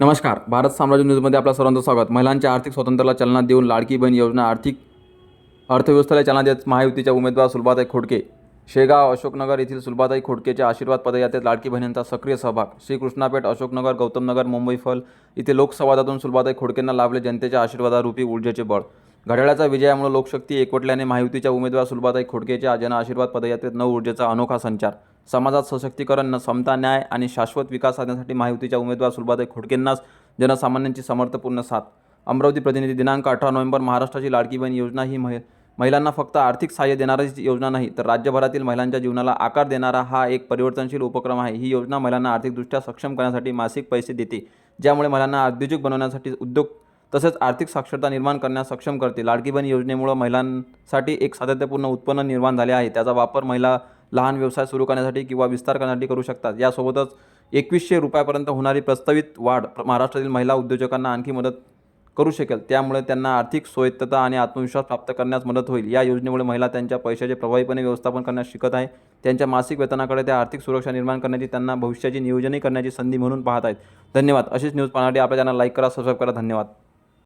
नमस्कार. भारत साम्राज्य न्यूजमध्ये आपल्या सर्वांचं स्वागत. महिलांच्या आर्थिक स्वातंत्र्याला चालना देऊन लाडकी बहीण योजना आर्थिक अर्थव्यवस्थेला चालना देत महायुतीच्या उमेदवार सुलभाताई खोडके. शेगाव अशोकनगर येथील सुलभाताई खोडकेच्या आशीर्वाद पदयात्रेत लाडकी बहिणींचा सक्रिय सहभाग. श्रीकृष्णापेठ अशोकनगर गौतमनगर मुंबई फल इथे लोकसंवादातून सुलभाताई खोडकेंना लाभले जनतेच्या आशीर्वादारूपी ऊर्जेचे बळ. घड्याळाच्या विजयामुळे लोकशक्ती एकवटल्याने महायुतीच्या उमेदवार सुलभाताई खोडकेच्या जन आशीर्वाद पदयात्रेत नऊ ऊर्जेचा अनोखा संचार. समाजात सशक्तीकरण न- समता न्याय आणि शाश्वत विकास साधण्यासाठी महायुतीच्या उमेदवार सुलभाताई खोडकेंनाच जनसामान्यांची समर्थपूर्ण साथ. अमरावती प्रतिनिधी दिनांक अठरा नोव्हेंबर महाराष्ट्राची लाडकी बहीण योजना ही महि महिलांना फक्त आर्थिक सहाय्य देणारीच योजना नाही तर राज्यभरातील महिलांच्या जीवनाला आकार देणारा हा एक परिवर्तनशील उपक्रम आहे. ही योजना महिलांना आर्थिकदृष्ट्या सक्षम करण्यासाठी मासिक पैसे देते ज्यामुळे महिलांना उद्योजक बनवण्यासाठी उद्योग तसेच आर्थिक साक्षरता निर्माण करण्यास सक्षम करते. लाडकी बहीण योजनेमुळे महिलांसाठी एक सातत्यपूर्ण उत्पन्न निर्माण झाले आहे. त्याचा वापर महिला लहान व्यवसाय सुरू करण्यासाठी किंवा विस्तार करण्यासाठी करू शकतात. यासोबतच एकवीसशे रुपयापर्यंत होणारी प्रस्तावित वाढ महाराष्ट्रातील महिला उद्योजकांना आणखी मदत करू शकेल. त्यामुळे त्यांना आर्थिक स्वायत्तता आणि आत्मविश्वास प्राप्त करण्यास मदत होईल. या योजनेमुळे महिला त्यांच्या पैशाचे प्रभावीपणे व्यवस्थापन करण्यास शिकत आहे. त्यांच्या मासिक वेतनाकडे त्या आर्थिक सुरक्षा निर्माण करण्याची त्यांना भविष्याची नियोजनही करण्याची संधी म्हणून पाहत आहेत. धन्यवाद. अशीच न्यूज पाहण्यासाठी आपल्या चॅनल लाईक करा सबस्क्राईब करा. धन्यवाद.